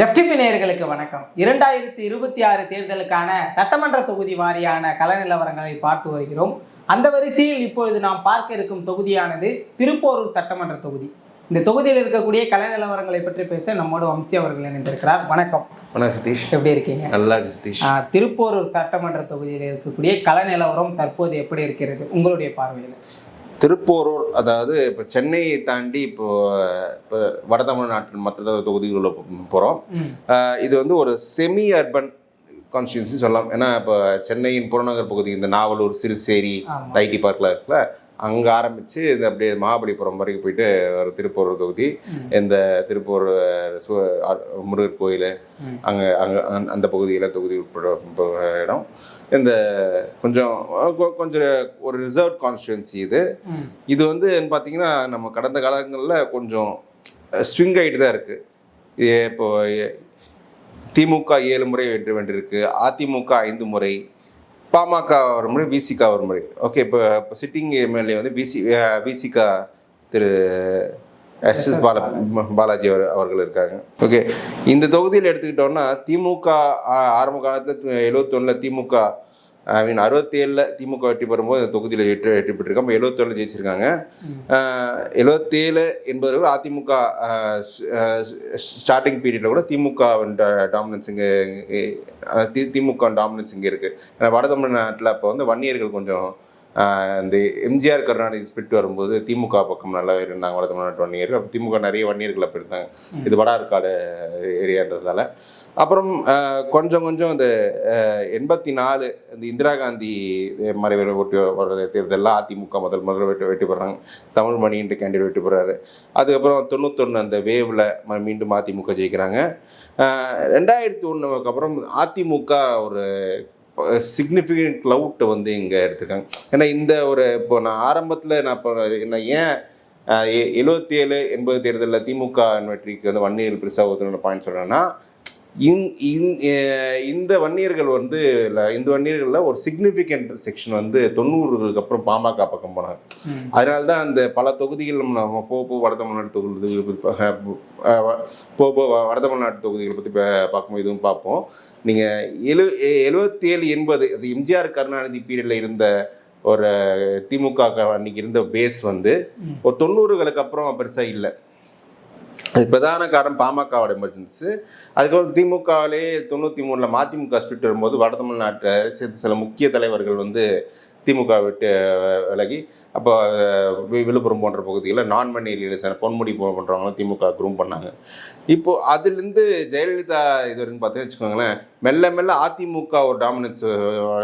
FTP நேயர்களுக்கு வணக்கம். இரண்டாயிரத்தி இருபத்தி ஆறு தேர்தலுக்கான சட்டமன்ற தொகுதி வாரியான கள நிலவரங்களை பார்த்து வருகிறோம். அந்த வரிசையில் இப்பொழுது நாம் பார்க்க இருக்கும் தொகுதியானது திருப்போரூர் சட்டமன்ற தொகுதி. இந்த தொகுதியில் இருக்கக்கூடிய கள நிலவரங்களை பற்றி பேச நம்மோடு வம்சி அவர்கள் இணைந்திருக்கிறார். வணக்கம். வணக்கம் சதீஷ். எப்படி இருக்கீங்க? நல்லா சதீஷ். திருப்போரூர் சட்டமன்ற தொகுதியில் இருக்கக்கூடிய கள நிலவரம் தற்போது எப்படி இருக்கிறது? உங்களுடைய பார்வையில். திருப்போரூர் அதாவது இப்போ சென்னையை தாண்டி இப்போ இப்போ வட தமிழ்நாட்டின் மற்ற தொகுதிகளில் போகிறோம் இது வந்து ஒரு செமி அர்பன் கான்ஸ்டியூன்சி சொல்லலாம். ஏன்னா இப்போ சென்னையின் புறநகர் பகுதி இந்த நாவலூர் சிறுசேரி. ஐடி பார்க்கில் இருக்குல்ல அங்கே ஆரம்பித்து இந்த அப்படியே மகாபலிபுரம் வரைக்கும் போயிட்டு ஒரு திருப்பூர் தொகுதி. இந்த திருப்பூர் சு முருகர் கோயில். அங்கே அங்கே அந்த பகுதியில் தொகுதி உட்பட இடம். இந்த கொஞ்சம் கொஞ்சம் ஒரு ரிசர்வ் கான்ஸ்டுவன்சி இது. இது வந்து பார்த்தீங்கன்னா நம்ம கடந்த காலங்களில் கொஞ்சம் ஸ்விங் ஆகிட்டு தான் இருக்குது இப்போ எ- திமுக ஏழு முறை வென்று வென்றிருக்கு. அதிமுக ஐந்து முறை பாமக ஒரு முறை விசிகா ஒரு முறை. ஓகே இப்போ இப்போ சிட்டிங் எம்எல்ஏ வந்து விசி விசிகா திரு எஸ் எஸ் பால பாலாஜி. அவர் அவர்கள் இருக்காங்க. ஓகே இந்த தொகுதியில் எடுத்துக்கிட்டோம்னா திமுக ஆரம்ப காலத்தில் எழுபத்தொன்னில் திமுக ஐ மீன் அறுபத்தேழில் திமுக வெற்றி பெறும்போது இந்த தொகுதியில் வெற்றி வெற்றி பெற்றிருக்காங்க. எழுபத்தொன்னு ஜெயிச்சிருக்காங்க. எழுபத்தேழு என்பவர்கள் அதிமுக ஸ்டார்டிங் பீரியடில் கூட திமுக டாமினன்ஸ் இங்கே திமுக டாமினன்ஸ் இங்கே இருக்குது ஏன்னா வட தமிழ்நாட்டில் அப்போ வந்து வன்னியர்கள் கொஞ்சம் இந்த எம்ஜிஆர் கருணாநிதி ஸ்பிரிட் வரும்போது திமுக பக்கம் நல்லாவே இருந்தாங்க வட தமிழ்நாட்டு வன்னியர்கள். அப்ப திமுக நிறைய வன்னியர்கள் அப்போ இருந்தாங்க. இது வட ஆற்காடு ஏரியான்றதால அப்புறம் கொஞ்சம் கொஞ்சம் இந்த எண்பத்தி நாலு இந்த இந்திரா காந்தி மறைவில் ஒட்டி வர தேர்தலில் அதிமுக முதல் முதல்ல வெற்றி வெற்றி பெறாங்க தமிழ் மணின்ற கேண்டிடேட் வெற்றி பெறாரு அதுக்கப்புறம் தொண்ணூத்தொன்று அந்த வேவில் மீண்டும் அதிமுக ஜெயிக்கிறாங்க. ரெண்டாயிரத்தி ஒன்றுக்கு அப்புறம் அதிமுக ஒரு சிக்னிஃபிகண்ட் க்ளவுட்டை வந்து இங்கே எடுத்துருக்காங்க. ஏன்னா இந்த ஒரு இப்போ நான் ஆரம்பத்தில் நான் இப்போ நான் ஏன் எழுபத்தி ஏழு எண்பது தேர்தலில் திமுக வெற்றிக்கு வந்து வன்னியல் பெருசாக ஒருத்தர் பாயிண்ட் சொல்கிறேன்னா இந்த வன்னியர்கள் வந்து இந்த வன்னியர்களில் ஒரு சிக்னிஃபிகண்ட் செக்ஷன் வந்து தொண்ணூறுகளுக்கு அப்புறம் பாமக பக்கம் போனாங்க. அதனால தான் அந்த பல தொகுதிகள் நம்ம நம்ம போ போ வட தமிழ்நாட்டு தொகுதிகள் பத்தி பா- அஹ் வ- போ போ வ- வட தமிழ்நாட்டு தொகுதிகளை பற்றி பார்க்கும்போது இதுவும் பார்ப்போம். நீங்கள் எழு எழுபத்தி ஏழு எண்பது அது எம்ஜிஆர் கருணாநிதி பீரியடில் இருந்த ஒரு திமுக அன்னைக்கு இருந்த பேஸ் வந்து. ஒரு தொண்ணூறுகளுக்கு அப்புறம் பெருசாக இல்லை. அது பிரதான காரணம் பாமகவோட எமர்ஜென்சி அதுக்கப்புறம் திமுகவிலே தொண்ணூற்றி மூணில் மதிமுக ஸ்பிட் வரும்போது வட தமிழ்நாட்டை சேர்த்து சில முக்கிய தலைவர்கள் வந்து திமுக விட்டு விலகி அப்போ வி- விழுப்புரம் போன்ற பகுதிகளில் நான் மணி லீடர்ஸ் பொன்முடி போன்றவங்களும் திமுக குரூம் பண்ணாங்க. இப்போது அதுலேருந்து ஜெயலலிதா இது வரைக்கும் பார்த்தீங்கன்னு வச்சுக்கோங்களேன் மெல்ல மெல்ல அதிமுக ஒரு டாமினன்ஸ்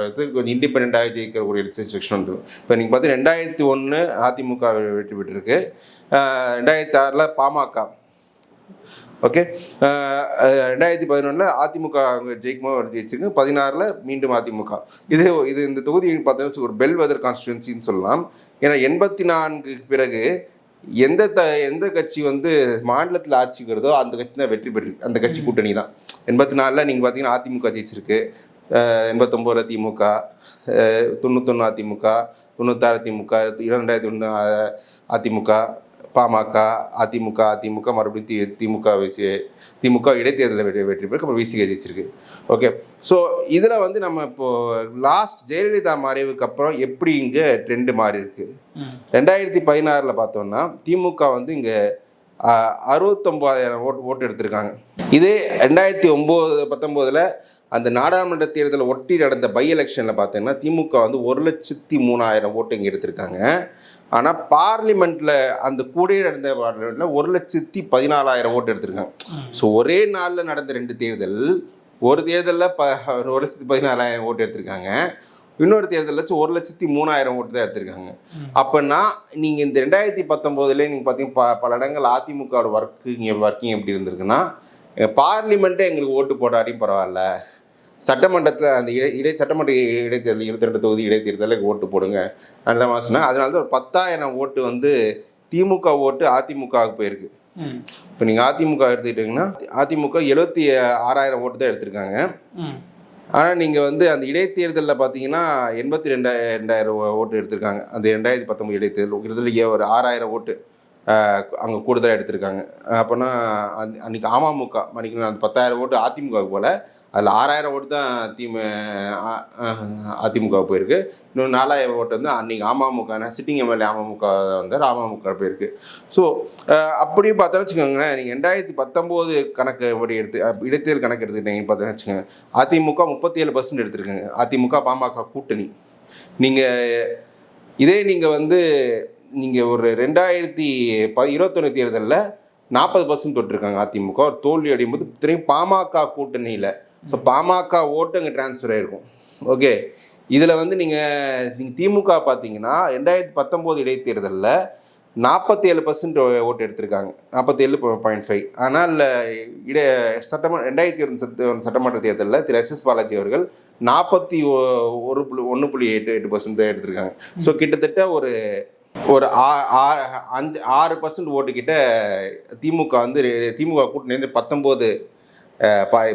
இது கொஞ்சம் இண்டிபெண்ட்டாக ஜெயிக்கக்கூடிய செக்ஷன் வந்து இப்போ நீங்கள் பார்த்தீங்கன்னா ரெண்டாயிரத்தி ஒன்று அதிமுக வெற்றி பெற்றிருக்கு. ரெண்டாயிரத்தி ஆறில் பாமக. ஓகே ரெண்டாயிரத்தி பதினொன்றில் அதிமுக அங்கே ஜெயிக்குமோ ஜெயிச்சிருக்கு. பதினாறில் மீண்டும் அதிமுக. இது இது இந்த தொகுதி பார்த்தீங்கன்னா ஒரு பெல் வெதர் கான்ஸ்டியூன்சின்னு சொல்லலாம். ஏன்னா எண்பத்தி நான்குக்கு பிறகு எந்த த எந்த கட்சி வந்து மாநிலத்தில் ஆட்சிக்கு வருதோ அந்த கட்சி தான் வெற்றி பெற்றிருக்கு. அந்த கட்சி கூட்டணி தான். எண்பத்தி நாலில் நீங்கள் பார்த்தீங்கன்னா அதிமுக ஜெயிச்சிருக்கு. அஹ் எண்பத்தொம்போதில் திமுக தொண்ணூத்தொன்று அதிமுக தொண்ணூத்தாறு திமுக இரண்டாயிரத்தி ஒன்று அதிமுக பாமக அதிமுக அதிமுக மறுபடியும் தி திமுக விசி திமுக இடைத்தேர்தலில் வெற்றி வெற்றி பெற்று அப்புறம் விசிக ஜெயிச்சிருக்கு. ஓகே ஸோ இதில் வந்து நம்ம இப்போது லாஸ்ட் ஜெயலலிதா மறைவுக்கு அப்புறம் எப்படி இங்கே ட்ரெண்டு மாறி இருக்கு? ரெண்டாயிரத்தி பதினாறில் பார்த்தோம்னா திமுக வந்து இங்கே அறுபத்தொம்போதாயிரம் ஓட்டு ஓட்டு எடுத்திருக்காங்க. இதே ரெண்டாயிரத்தி ஒம்பது பத்தொம்போதில் அந்த நாடாளுமன்ற தேர்தலை ஒட்டி நடந்த பை எலெக்ஷனில் பார்த்தீங்கன்னா திமுக வந்து ஒரு லட்சத்தி மூணாயிரம் ஓட்டு இங்கே எடுத்திருக்காங்க. ஆனால் பார்லிமெண்ட்டில் அந்த கூடயே நடந்த பார்லிமெண்ட்டில் ஒரு லட்சத்தி பதினாலாயிரம் ஓட்டு எடுத்திருக்காங்க. ஸோ ஒரே நாளில் நடந்த ரெண்டு தேர்தல் ஒரு தேர்தலில் ப ஒரு லட்சத்தி பதினாலாயிரம் ஓட்டு எடுத்திருக்காங்க. இன்னொரு தேர்தலில் ஒரு லட்சத்தி மூணாயிரம் ஓட்டு தான் எடுத்திருக்காங்க. ம். அப்போனா நீங்கள் இந்த ரெண்டாயிரத்தி பத்தொம்போதுலேயே நீங்கள் பார்த்தீங்க ப பல இடங்கள் அதிமுகவோட ஒர்க்கு இங்கே ஒர்க்கிங் எப்படி இருந்திருக்குன்னா பார்லிமெண்ட்டே எங்களுக்கு ஓட்டு போடாட்டியும் பரவாயில்ல. சட்டமன்றத்தில் அந்த இடை இடை சட்டமன்ற இடைத்தேர்தல் இருபத்தி ரெண்டு தொகுதி இடைத்தேர்தலுக்கு ஓட்டு போடுங்க. அந்த மாதம்னா அதனால தான் ஒரு பத்தாயிரம் ஓட்டு வந்து திமுக ஓட்டு அதிமுகவுக்கு போயிருக்கு. இப்போ நீங்கள் அதிமுக எடுத்துக்கிட்டிங்கன்னா அதிமுக எழுபத்தி ஆறாயிரம் ஓட்டு தான் எடுத்திருக்காங்க. ஆனால் நீங்கள் வந்து அந்த இடைத்தேர்தலில் பார்த்தீங்கன்னா எண்பத்தி ரெண்டாயிரம் ரெண்டாயிரம் ஓட்டு எடுத்திருக்காங்க. அந்த ரெண்டாயிரத்தி பத்தொம்பது இடைத்தேர்தல் கிட்டத்தட்ட ஒரு ஆறாயிரம் ஓட்டு அங்கே கூடுதலாக எடுத்திருக்காங்க. அப்போனா அன்- அன்னைக்கு அமமுக மணிக்கு அந்த பத்தாயிரம் ஓட்டு அதிமுகவுக்கு போல் அதில் ஆறாயிரம் ஓட்டு தான் திமு அதிமுக போயிருக்கு. இன்னும் நாலாயிரம் ஓட்டு வந்து அன்றைக்கி அமமுக சிட்டிங் எம்எல்ஏ அமமுக வந்தார் அமமுக போயிருக்கு. ஸோ அப்படியே பார்த்தா வச்சுக்கோங்களேன் நீங்கள் ரெண்டாயிரத்தி பத்தொம்போது கணக்கு படி எடுத்து இடைத்தேர்தல் கணக்கு எடுத்துக்கிட்டீங்கன்னு பார்த்தோன்னு வச்சுக்கோங்க அதிமுக முப்பத்தி ஏழு பர்சன்ட் எடுத்திருக்காங்க. அதிமுக பாமக கூட்டணி. நீங்கள் இதே நீங்கள் வந்து நீங்கள் ஒரு ரெண்டாயிரத்தி ப இருபத்தொன்று தேர்தலில் நாற்பது பர்சன்ட் தொட்டிருக்காங்க அதிமுக. ஒரு தோல்வி அடையும் போது திரும்பி பாமக கூட்டணியில் ஸோ பாமக ஓட்டு அங்கே டிரான்ஸ்ஃபர் ஆயிருக்கும். ஓகே இதில் வந்து நீங்கள் நீங்கள் திமுக பார்த்தீங்கன்னா ரெண்டாயிரத்தி பத்தொம்போது இடைத்தேர்தலில் நாற்பத்தி ஏழு பர்சன்ட் ஓட்டு எடுத்திருக்காங்க. நாற்பத்தி ஏழு பாயிண்ட் ஃபைவ் ஆனால் இட சட்டமன்ற ரெண்டாயிரத்தி இருபது சட்ட சட்டமன்ற தேர்தலில் திரு எஸ் எஸ் பாலாஜி அவர்கள் நாற்பத்தி ஒரு புள்ளி ஒன்று புள்ளி எட்டு எட்டு பர்சன்ட் தான் எடுத்திருக்காங்க. ஸோ கிட்டத்தட்ட ஒரு ஒரு ஆ- ஆ- அஞ்சு ஆறு பர்சன்ட் ஓட்டு கிட்ட திமுக வந்து திமுக கூட்டணி பத்தொம்போது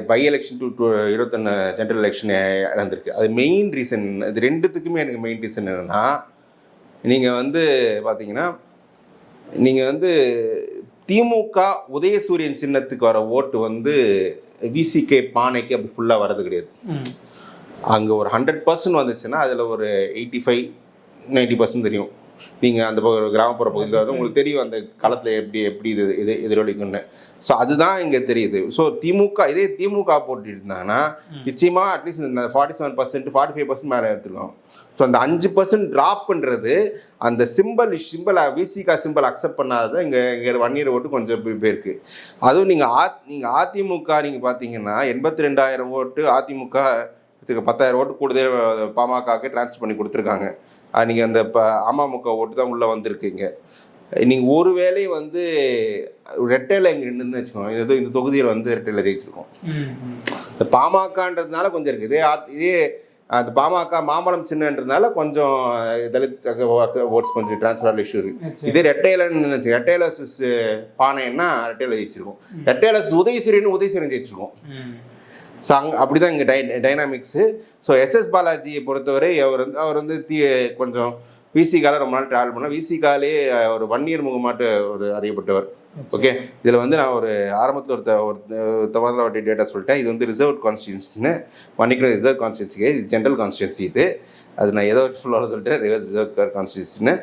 பை எலெக்ஷன் டு டூ இருபத்தொன்று ஜென்ரல் எலெக்ஷன் இழந்திருக்கு. அது மெயின் ரீசன் இது ரெண்டுத்துக்குமே எனக்கு மெயின் ரீசன் என்னென்னா நீங்கள் வந்து பார்த்தீங்கன்னா நீங்கள் வந்து திமுக உதயசூரியன் சின்னத்துக்கு வர ஓட்டு வந்து விசிகே பானைக்கு அப்படி ஃபுல்லாக வர்றது கிடையாது. அங்கே ஒரு ஹண்ட்ரட் பர்சன்ட் வந்துச்சுன்னா அதில் ஒரு எயிட்டி ஃபைவ் நைன்டி பர்சன்ட் தெரியும். நீங்கள் அந்த கிராமப்புற பகுதியில் வந்து உங்களுக்கு தெரியும் அந்த களத்தில் எப்படி எப்படி இது இது எதிரொலிக்கும்னு. ஸோ அதுதான் இங்கே தெரியுது. ஸோ திமுக இதே திமுக போட்டுட்டு இருந்தாங்கன்னா நிச்சயமாக அட்லீஸ்ட் இந்த forty seven percent forty five percent மேலே எடுத்துருக்கோம். ஸோ அந்த அஞ்சு பர்சன்ட் ட்ராப்ன்றது அந்த simple simple VCK simple accept பண்ணாத இங்கே இங்கே ஒன் இயர் ஓட்டு கொஞ்சம் போய் போயிருக்கு அதுவும் நீங்கள் ஆ நீங்கள் அதிமுக நீங்கள் பார்த்தீங்கன்னா எண்பத்தி ரெண்டாயிரம் ஓட்டு அதிமுக இதுக்கு பத்தாயிரம் ஓட்டு கூடுதல் பாமகக்கு ட்ரான்ஸ்ஃபர் பண்ணி கொடுத்துருக்காங்க. நீங்கள் அந்த இப்போ அமமுக ஓட்டு தான் உள்ளே வந்திருக்கீங்க. நீங்கள் ஒரு வேளை வந்து ரெட்டையில் இங்கே நின்றுன்னு வச்சுக்கோங்க இது இந்த தொகுதியில் வந்து ரெட்டையில் ஜெயிச்சிருக்கோம். இந்த பாமகன்றதுனால கொஞ்சம் இருக்குது. இதே அந்த பாமக மாம்பழம் சின்னன்றதுனால கொஞ்சம் தலித் ஓட்ஸ் கொஞ்சம் டிரான்ஸ்ஃபர் இஷ்யூ இருக்கு. இதே ரெட்டையிலன்னு நினச்சி ரெட்டையில வர்சஸ் பானைன்னா ரெட்டையில ஜெயிச்சிருக்கோம். ரெட்டையில உதயசூரியன் உதயசூரியன் ஜெயிச்சிருக்கோம். ஸோ அங்கே அப்படி தான் இங்கே டை டைனாமிக்ஸு ஸோ எஸ்எஸ் பாலாஜியை பொறுத்தவரை அவர் வந்து அவர் வந்து தீ கொஞ்சம் விசிகால ரொம்ப நாள் ட்ராவல் பண்ணால் விசிகாலே ஒரு ஒன் இயர் முகமாட்டு ஒரு அறியப்பட்டவர். ஓகே இதில் வந்து நான் ஒரு ஆரம்பத்தில் ஒரு த- ஒரு தவறுதல வாட்டி டேட்டா சொல்லிட்டேன். இது வந்து ரிசர்வ் கான்ஸ்டியூன்சின்னு மன்னிக்கணும் ரிசர்வ் கான்ஸ்டியூன்சிக்கு இது ஜென்ரல் கான்ஸ்டியூன்சி இது. அது நான் ஏதோ ஃபுல்லாக சொல்லிட்டேன் ரிசர்வ் கான்ஸ்டியூன்சின்னு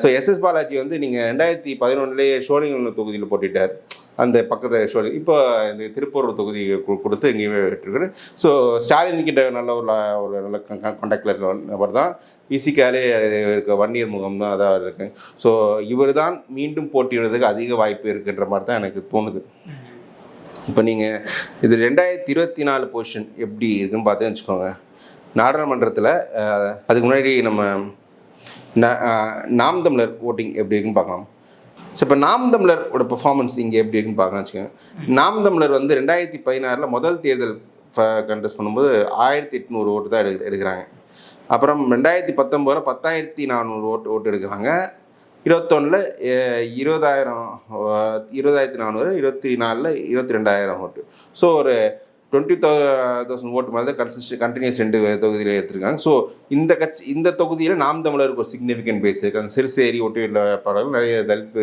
ஸோ எஸ்எஸ் பாலாஜி வந்து நீங்கள் ரெண்டாயிரத்தி பதினொன்றுலேயே ஷோலிங்கல் தொகுதியில் போட்டிட்டார். அந்த பக்கத்தை ஷோ இப்போ இந்த திருப்பூர் தொகுதி கொடுத்து இங்கேயே விட்டுருக்குது ஸோ ஸ்டாலின் கிட்ட நல்ல ஒரு ஒரு நல்ல கான்டாக்டில் இருக்கிற நபர் தான். விசிகாலே இருக்க வன்னியர் முகம் தான் அதாக இருக்கு. ஸோ இவர் தான் மீண்டும் போட்டியிடுறதுக்கு அதிக வாய்ப்பு இருக்குன்ற மாதிரி தான் எனக்கு தோணுது. இப்போ நீங்கள் இது ரெண்டாயிரத்தி இருபத்தி நாலு பொசிஷன் எப்படி இருக்குன்னு பார்த்து வச்சுக்கோங்க. நாடாளுமன்றத்தில் அதுக்கு முன்னாடி நம்ம நாம் தமிழர் ஓட்டிங் எப்படி இருக்குன்னு பார்க்கலாம். ஸோ இப்போ நாம் தமிழரோட பெர்ஃபார்மன்ஸ் இங்கே எப்படி இருக்குன்னு பார்க்கலாம் வச்சுக்கோங்க. நாம் தமிழர் வந்து ரெண்டாயிரத்தி பதினாறில் முதல் தேர்தல் கண்டெஸ்ட் பண்ணும்போது ஆயிரத்தி எட்நூறு ஓட்டு தான் எடு எடுக்கிறாங்க. அப்புறம் ரெண்டாயிரத்தி பத்தொம்போதில் பத்தாயிரத்தி நானூறு ஓட்டு ஓட்டு எடுக்கிறாங்க. இருபத்தொன்னில் இருபதாயிரம் இருபதாயிரத்தி நானூறு இருபத்தி நாலில் இருபத்தி ரெண்டாயிரம் ஓட்டு. ஸோ ஒரு டுவெண்ட்டி தௌசண்ட் ஓட்டு மேலே தான் கன்சிஸ்ட் கண்டினியூஸ் ரெண்டு தொகுதியில் எடுத்திருக்காங்க. ஸோ இந்த கட்சி இந்த தொகுதியில் நாம் தமிழருக்கு ஒரு சிக்னிஃபிகன்ட் பேஸ் இருக்குது அங்கே சிறுசேரி ஒட்டியுள்ள பாடல்கள் நிறைய தலித்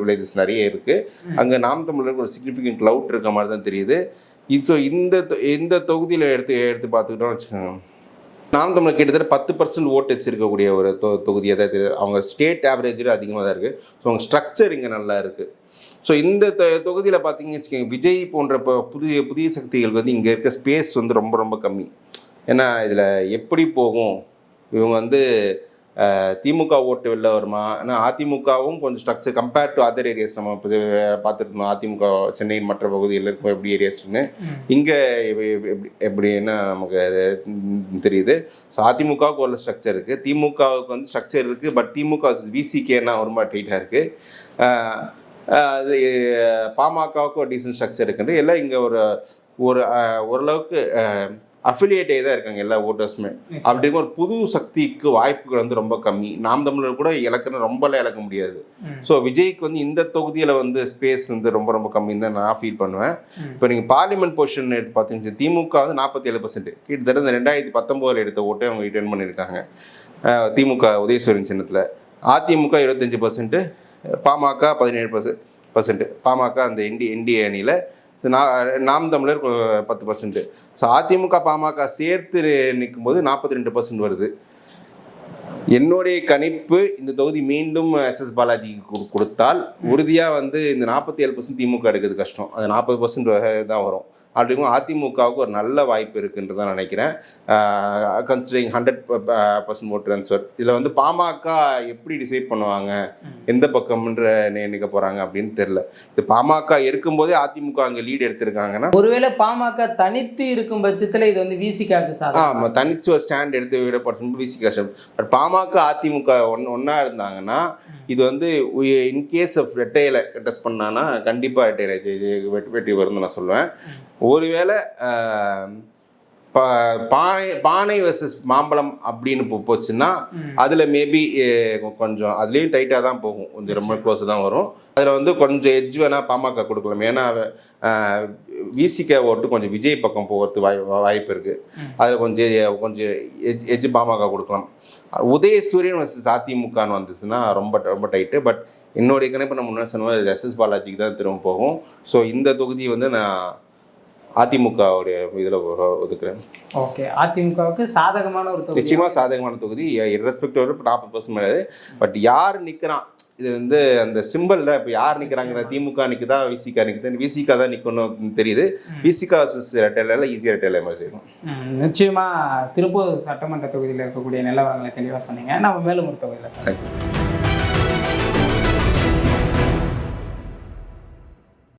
வில்லேஜஸ் நிறைய இருக்குது அங்கே நாம் தமிழருக்கு ஒரு சிக்னிஃபிகன்ட் க்ளவுட் இருக்க மாதிரி தான் தெரியுது. ஸோ இந்த இந்த தொகுதியில் எடுத்து எடுத்து பார்த்துக்கிட்டோம்னு வச்சுக்கோங்க. நாம் தமிழர் கிட்டத்தட்ட பத்து பர்சன்ட் ஓட்டு வச்சிருக்கக்கூடிய ஒரு தொ தொகுதியாக தான் தெரியுது அவங்க ஸ்டேட் ஆவரேஜில் அதிகமாக தான் இருக்குது ஸோ அவங்க ஸ்ட்ரக்சர் இங்கே நல்லா இருக்குது ஸோ இந்த தொகுதியில் பார்த்தீங்கன்னு வச்சுக்கோங்க விஜய் போன்ற இப்போ புதிய புதிய சக்திகள் வந்து இங்கே இருக்க ஸ்பேஸ் வந்து ரொம்ப ரொம்ப கம்மி. ஏன்னா இதில் எப்படி போகும்? இவங்க வந்து திமுக ஓட்டு வெளில வருமா? ஏன்னா அதிமுகவும் கொஞ்சம் structure compared to other areas நம்ம பார்த்துருந்தோம் அதிமுக சென்னையின் மற்ற பகுதியில் இருக்கும் எப்படி ஏரியாஸ்னு இங்கே எப்படி எப்படின்னு நமக்கு அது தெரியுது. ஸோ அதிமுகவுக்கு ஒரு ஸ்ட்ரக்சர் இருக்குது திமுகவுக்கு வந்து ஸ்ட்ரக்சர் இருக்குது பட் திமுக விசிகேன்னா ரொம்ப டைட்டாக இருக்குது அது பாமகவுக்கு ஒரு டீசன்ட் ஸ்ட்ரக்சர் இருக்குது எல்லாம் இங்கே ஒரு ஒரு ஓரளவுக்கு அஃபிலியேட்டே தான் இருக்காங்க எல்லா ஓட்டர்ஸுமே அப்படி ஒரு புது சக்திக்கு வாய்ப்புகள் வந்து ரொம்ப கம்மி. நாம் தமிழர் கூட இலக்குன்னு ரொம்பலாம் இழக்க முடியாது. ஸோ விஜய்க்கு வந்து இந்த தொகுதியில் வந்து ஸ்பேஸ் வந்து ரொம்ப ரொம்ப கம்மின்னு தான் நான் ஃபீல் பண்ணுவேன். இப்போ நீங்கள் பார்லிமெண்ட் பொசிஷன் எடுத்து பார்த்தீங்கன்னா திமுக வந்து நாற்பத்தி ஏழு பர்சன்ட் கிட்டத்தட்ட இந்த ரெண்டாயிரத்தி பத்தொம்போதில் எடுத்த ஓட்டை அவங்க ரிட்டர்ன் பண்ணியிருக்காங்க. திமுக உதயசூரியன் சின்னத்தில். அதிமுக இருபத்தஞ்சி பர்சன்ட்டு பாமக பதினேழு பர்சன்ட் பர்சன்ட் பாமக அந்த என்டி என்டிஏ அணியில் நாம் தமிழர் பத்து பர்சன்ட் ஸோ அதிமுக பாமக சேர்த்து நிற்கும் போது நாற்பத்தி ரெண்டு பர்சன்ட் வருது. என்னுடைய கணிப்பு இந்த தொகுதி மீண்டும் எஸ் எஸ் பாலாஜிக்கு கொடுத்தால் உறுதியாக வந்து இந்த நாற்பத்தி ஏழு பர்சன்ட் திமுக எடுக்கிறது கஷ்டம். அது நாற்பது பர்சன்ட் தான் வரும். அப்படிங்கும் அதிமுகவுக்கு ஒரு நல்ல வாய்ப்பு இருக்குன்னு தான் நினைக்கிறேன். Considering hundred percent vote transfer இதில் வந்து பாமக எப்படி டிசைட் பண்ணுவாங்க? எந்த பக்கம்ன்ற நினைக்க போகிறாங்க அப்படின்னு தெரில இது பாமக இருக்கும்போதே அதிமுக அங்கே லீடு எடுத்திருக்காங்கன்னா ஒருவேளை பாமக தனித்து இருக்கும் பட்சத்துல இது வந்து விசிகாக்கு ஆமாம் தனிச்சு ஒரு ஸ்டாண்ட் எடுத்து விடப்பட்டு வீசி கஷ்டம் பட் பாமக அதிமுக ஒன் ஒன்றா இருந்தாங்கன்னா இது வந்து இன்கேஸ் ஆஃப் ரெட்டையில டெஸ்ட் பண்ணான்னா கண்டிப்பாக ரெட்டையில வெற்றி வெற்றி வரும்னு நான் சொல்லுவேன். ஒருவேளை பானை பானை வர்சஸ் மாம்பழம் அப்படின்னு போ- போச்சுன்னா அதில் மேபி கொஞ்சம் அதுலேயும் டைட்டாக தான் போகும். கொஞ்சம் ரொம்ப க்ளோஸ் தான் வரும். அதில் வந்து கொஞ்சம் எட்ஜ் வேணால் பாமக கொடுக்கலாம். ஏன்னா விசிக ஓட்டு கொஞ்சம் விஜய் பக்கம் போகிறதுக்கு வாய் வாய்ப்பு இருக்குது அதில் கொஞ்சம் கொஞ்சம் எஜ் எஜ்ஜு பாமக கொடுக்கலாம். உதயசூரியன் வர்சஸ் அதிமுகன்னு வந்துச்சுன்னா ரொம்ப ரொம்ப டைட்டு பட் என்னுடைய கணிப்பு நம்ம முன்னாடி சொன்ன மாதிரி எஸ் எஸ் பாலாஜிக்கு தான் திரும்ப போகும். ஸோ இந்த தொகுதி வந்து நான் அதிமுகவுடைய இதில் ஒதுக்குறேன். ஓகே அதிமுகவுக்கு சாதகமான ஒரு தொகுதி. நிச்சயமாக சாதகமான தொகுதி. இரஸ்பெக்டிவ் இப்போ நாற்பது பர்சன்ட் மேலே பட் யார் நிற்கிறான் இது வந்து அந்த சிம்பிளில் இப்போ யார் நிற்கிறாங்கிற திமுக நிற்குதா விசிகா நிற்குது விசிகா தான் நிற்கணும் தெரியுது. விசிகா ரெட்டையில ஈஸியாக ரெட்டையில மாதிரி செய்யணும். ம், நிச்சயமா திருப்பூர் சட்டமன்ற தொகுதியில் இருக்கக்கூடிய நிலவரங்களை தெளிவாக சொன்னீங்க. நம்ம மேலும் ஒரு தொகுதியில் சார்